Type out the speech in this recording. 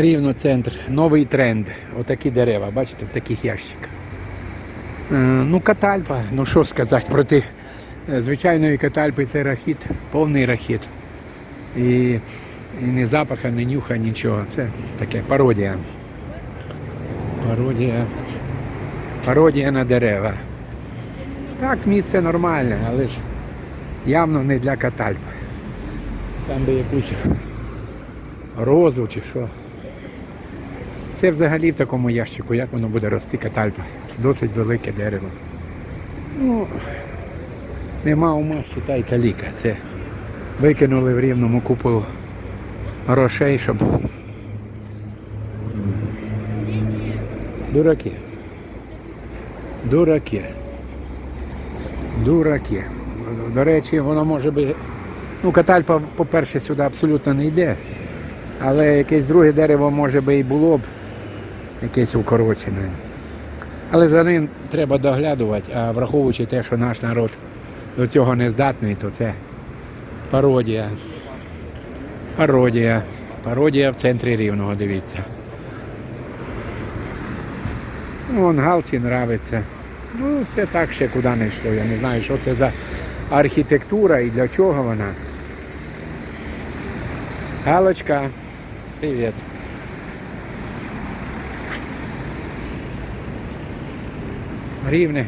Рівно центр, новий тренд. Отакі дерева, бачите, в таких ящиках. Е, Ну, катальпа, ну що сказати проти е, звичайної катальпи це рахіт, повний рахіт. І, і ні запаха, ні нюха, нічого. Це таке пародія. Пародія. Пародія на дерева. Так, місце нормальне, але ж явно не для катальп. Там би якусь розу чи що. Це взагалі в такому ящику, як воно буде рости катальпа. Досить велике дерево. Ну, нема ума, считай, каліка. Це викинули в рівному купу грошей, щоб. Дураки. Дураки. Дураки. До речі, воно може би. Ну, катальпа, по-перше, сюди абсолютно не йде. Але якесь друге дерево може би і було б якесь укорочене. Але за ним треба доглядувати, а враховуючи те, що наш народ до цього не здатний, то це пародія. Пародія. Пародія в центрі рівного, дивіться. Вон Галці нравиться. Ну, це так ще куди не йшло. Я не знаю, що це за архітектура і для чого вона. Галочка, привіт. Рівне.